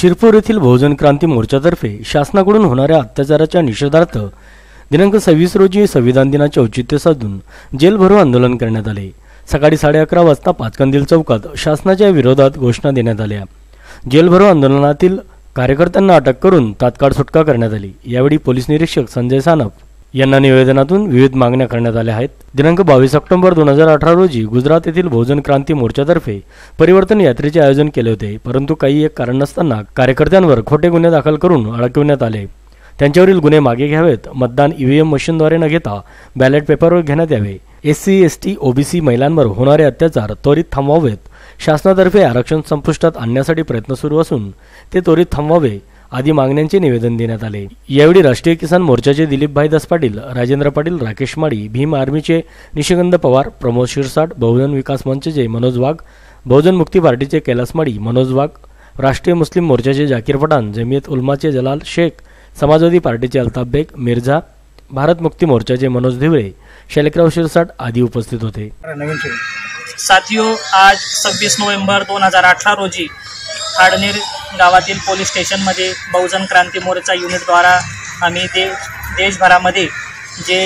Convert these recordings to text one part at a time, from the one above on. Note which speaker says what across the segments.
Speaker 1: शिरपूर येथील बहुजन क्रांती मोर्चातर्फे शासनाकडून होणाऱ्या अत्याचाराच्या निषेधार्थ दिनांक सव्वीस रोजी संविधान दिनाचे औचित्य साधून जेलभरो आंदोलन करण्यात आले. सकाळी साडे अकरा वाजता पाचकंदील चौकात शासनाच्या विरोधात घोषणा देण्यात आल्या. जेलभरो आंदोलनातील कार्यकर्त्यांना अटक करून तात्काळ सुटका करण्यात आली. यावेळी पोलीस निरीक्षक संजय सानप यांना निवेदनातून विविध मागण्या करण्यात आल्या आहेत. दिनांक बावीस ऑक्टोबर दोन हजार अठरा रोजी गुजरात येथील बहुजन क्रांती मोर्चातर्फे परिवर्तन यात्रेचे आयोजन केले होते. परंतु काही एक कारण नसताना कार्यकर्त्यांवर खोटे गुन्हे दाखल करून अडकविण्यात आले. त्यांच्यावरील गुन्हे मागे घ्यावेत. मतदान ईव्हीएम मशीनद्वारे न घेता बॅलेट पेपरवर घेण्यात यावे. S C S T OBC महिलांवर होणारे अत्याचार त्वरित थांबवावेत. शासनातर्फे आरक्षण संपुष्टात आणण्यासाठी प्रयत्न सुरू असून ते त्वरित थांबवावे. आदी मागण्यांचे निवेदन देण्यात आले. यावेळी राष्ट्रीय किसान मोर्चाचे दिलीपभाई दस पाटील राजेंद्र पाटील राकेश माळी भीम आर्मीचे निशिगंध पवार प्रमोद शिरसाट बहुजन विकास मंचचे मनोज वाघ बहुजन मुक्ती पार्टीचे कैलास माळी मनोज वाघ राष्ट्रीय मुस्लिम मोर्चाचे जाकीर पठाण जमियत उलमाचे जलाल शेख समाजवादी पार्टीचे अल्ताफ बेग मिर्झा भारत मुक्ती मोर्चाचे मनोज धिवळे शैलकराव शिरसाट आदी उपस्थित होते.
Speaker 2: साथियों
Speaker 3: साथियो आज सव्वीस नोव्हेंबर दोन हजार अठरा रोजी हाडनेर गावातील पोलीस स्टेशनमध्ये बहुजन क्रांती मोर्चा युनिटद्वारा आम्ही ते देशभरामध्ये जे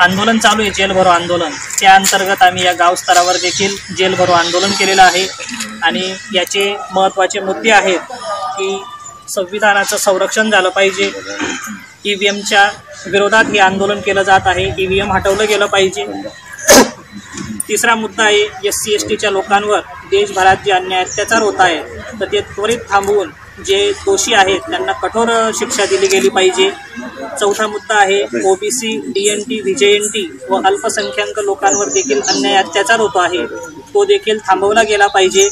Speaker 3: आंदोलन चालू आहे जेल भरो आंदोलन त्या अंतर्गत आम्ही या गावस्तरावर देखील जेल भरो आंदोलन केलेलं आहे. आणि याचे महत्त्वाचे मुद्दे आहेत की संविधानाचं संरक्षण झालं पाहिजे. ई व्ही एमच्या विरोधात हे आंदोलन केलं जात आहे. ई व्ही एम हटवलं गेलं पाहिजे. तिसरा मुद्दा आहे एस सी एस टीच्या लोकांवर देशभरात जे अन्याय अत्याचार होत आहे तर ते त्वरित थांबवून जे दोषी आहेत त्यांना कठोर शिक्षा दिली गेली पाहिजे. चौथा मुद्दा आहे OBC D N T V J N T व अल्पसंख्याक लोकांवर देखील अन्याय अत्याचार होतो आहे तो देखील थांबवला गेला पाहिजे.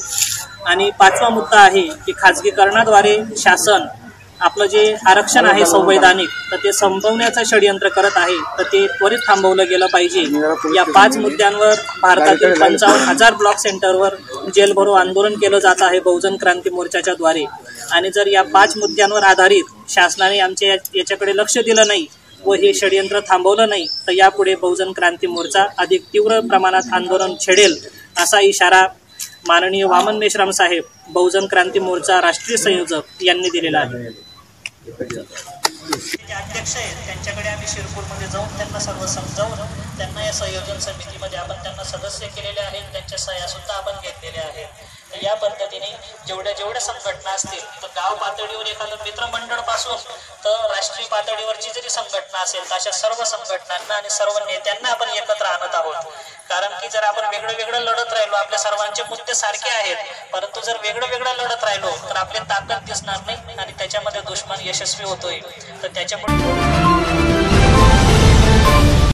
Speaker 3: आणि पाचवा मुद्दा आहे की खाजगीकरणाद्वारे शासन आपलं जे आरक्षण आहे संवैधानिक तर ते संपवण्याचं षडयंत्र करत आहे तर ते त्वरित थांबवलं गेलं पाहिजे. या पाच मुद्द्यांवर भारतातील पंचावन्न हजार ब्लॉक सेंटरवर जेलभरो आंदोलन केलं जात आहे बहुजन क्रांती मोर्चाच्या द्वारे. आणि जर या पाच मुद्द्यांवर आधारित शासनाने आमच्या याच्याकडे लक्ष दिलं नाही व हे षडयंत्र थांबवलं नाही तर यापुढे बहुजन क्रांती मोर्चा अधिक तीव्र प्रमाणात आंदोलन छेडेल असा इशारा माननीय वामन मेश्राम साहेब बहुजन क्रांती मोर्चा राष्ट्रीय संयोजक यांनी दिलेला आहे. जे अध्यक्ष आहेत त्यांच्याकडे आम्ही शिरपूरमध्ये जाऊन त्यांना सर्व समजावून त्यांना या संयोजन समितीमध्ये आपण त्यांना सदस्य केलेले आहेत त्यांच्या सह्या सुद्धा आपण घेतलेल्या आहेत. तर या पद्धतीने जेवढ्या जेवढ्या संघटना असतील तर गाव पातळीवर एखादं मित्रमंडळपासून तर राष्ट्रीय पातळीवरची जरी संघटना असेल तर अशा सर्व संघटनांना आणि सर्व नेत्यांना आपण एकत्र आणत आहोत. कारण की जर आपण वेगळं वेगळं लढत राहिलो आपल्या सर्वांचे मुद्दे सारखे आहेत परंतु जर वेगळं वेगळं लढत राहिलो तर आपली ताकद दिसणार नाही आणि त्याच्यामध्ये दुश्मन यशस्वी होतोय. तर त्याच्यामुळे